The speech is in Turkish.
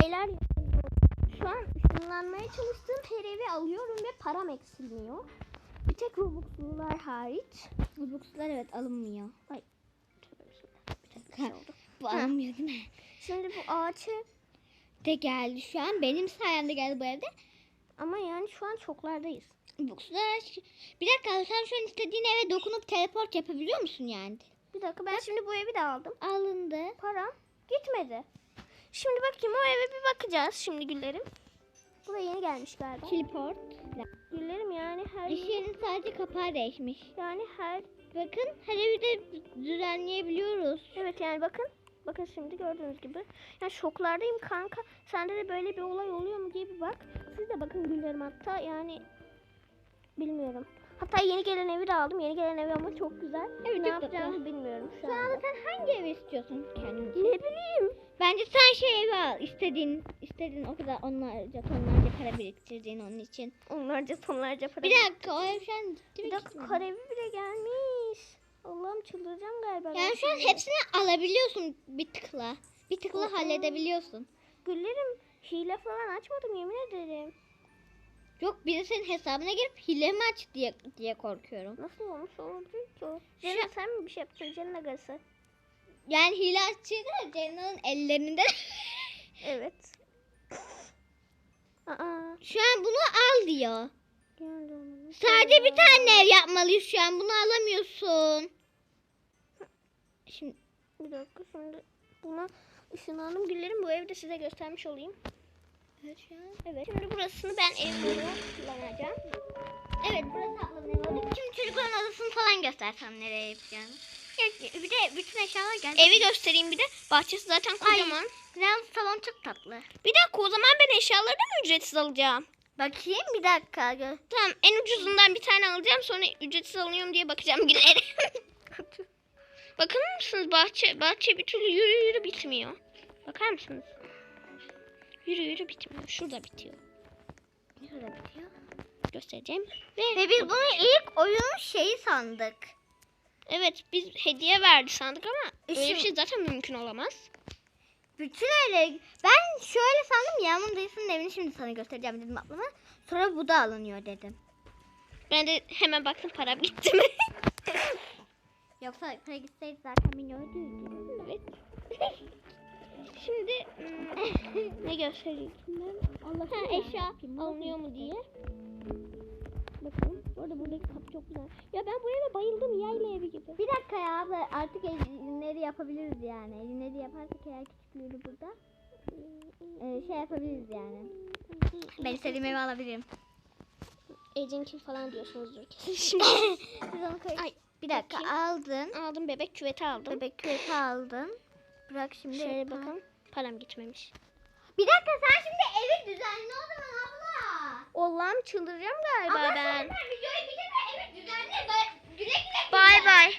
şeyler yapıyorum. Şu an ışınlanmaya çalıştığım her evi alıyorum ve param eksilmiyor. Bir tek Robux'lular hariç. Robux'lar evet alınmıyor. Ay. Ha, oldu. Bu alınmıyor değil mi? Şimdi bu ağaçı De geldi şu an. Benim sayemde geldi bu evde. ama yani şu an çoklardayız. Robux'lar... Bir dakika sen şu an istediğin eve dokunup teleport yapabiliyor musun yani? Bir dakika ben şimdi bu evi de aldım. Alındı. Param gitmedi. Şimdi bakayım o eve bir bakacağız şimdi güllerim. Bu da yeni gelmiş galiba. Teleport. Güllerim yani her İş yerinin sadece kapağı değişmiş. yani her Bakın her evi de düzenleyebiliyoruz. evet yani bakın bakın şimdi gördüğünüz gibi. Yani şoklardayım kanka. Sende de böyle bir olay oluyor mu diye bir bak. Siz de bakın güllerim hatta yani bilmiyorum. Hatta yeni gelen evi de aldım. Yeni gelen ev ama çok güzel. Evet, ne çok tatlı. yapacağımı bilmiyorum şu Şu anda anda. sen hangi evi istiyorsun kendin için? Ne bileyim. Bence sen şey evi al. İstediğin, istediğin o kadar onlarca tonlarca para biriktirdiğin onun için. Onlarca tonlarca para. Bir dakika o ev şu an gitti mi Bir dakika gitmedi mi? karevi bile gelmiş. Allah'ım çıldıracağım galiba. ben Yani şu an şimdi. hepsini alabiliyorsun bir tıkla. Bir tıkla Aa. halledebiliyorsun. Güllerim hile falan açmadım yemin ederim. Yok biri senin hesabına girip hile mi aç diye diye korkuyorum. Nasıl olmuş olabilir ki o? Cemil sen mi bir şey yaptın Cemil agası? Yani hile açıydı Cennet'in ellerinde. Evet. Aa. şu an bunu al diyor. Sadece bir tane ev yapmalıyız şu an. Bunu alamıyorsun. Şimdi Bir dakika şimdi buna ışınlandım güllerim bu evde size göstermiş olayım. Evet şimdi burasını ben ev olarak kullanacağım. Evet burası ablanın evi oldu. Şimdi çocukların odasını falan göstersem nereye yapacağını. Ya, Bir de bütün eşyalar geldi. Evi göstereyim bir de. Bahçesi zaten kocaman. Yalnız salon çok tatlı. Bir dakika o zaman ben eşyaları da mı ücretsiz alacağım? Bakayım bir dakika. Tamam en ucuzundan bir tane alacağım sonra ücretsiz alıyorum diye bakacağım güllerim. Bakın mısınız bahçe bahçe bir türlü yürü yürü bitmiyor. Bakar mısınız? Yürü yürü bitmiyor. Şurada bitiyor. Şurada bitiyor. Göstereceğim. Ve, Ve biz bunu ilk oyunun şeyi sandık. evet biz hediye verdi sandık ama öyle bir Işın- şey zaten mümkün olamaz. Bütün öyle. Ben şöyle sandım Yağmur'un dayısının evini şimdi sana göstereceğim dedim ablama. Sonra bu da alınıyor dedim. Ben de hemen baktım para bitti mi? Yoksa para gitseydi zaten beni öldürdü. evet. Şimdi hmm, ne göstereyim ben? Allah Ha, eşya alınıyor mu diye. Bakın. Bu arada buradaki kapı çok güzel. Ya ben bu eve bayıldım. Yayla evi gibi. Bir dakika ya abla artık elinleri yapabiliriz yani. Elinleri yaparsak eğer küçüklüğünü burada e, şey yapabiliriz yani. Ben istediğim evi alabilirim. Ece'ninki falan diyorsunuzdur kesin. Şimdi Biz onu. Ay, bir dakika bakayım. aldın. aldım bebek küveti aldım. Bebek küveti aldın. Bırak şimdi. Şöyle bakın. Param gitmemiş. Bir dakika sen şimdi evi düzenle o zaman abla. Allah'ım çıldıracağım galiba Abla ben. sen videoyu bitirme evi düzenle. Güle güle. Bay bay.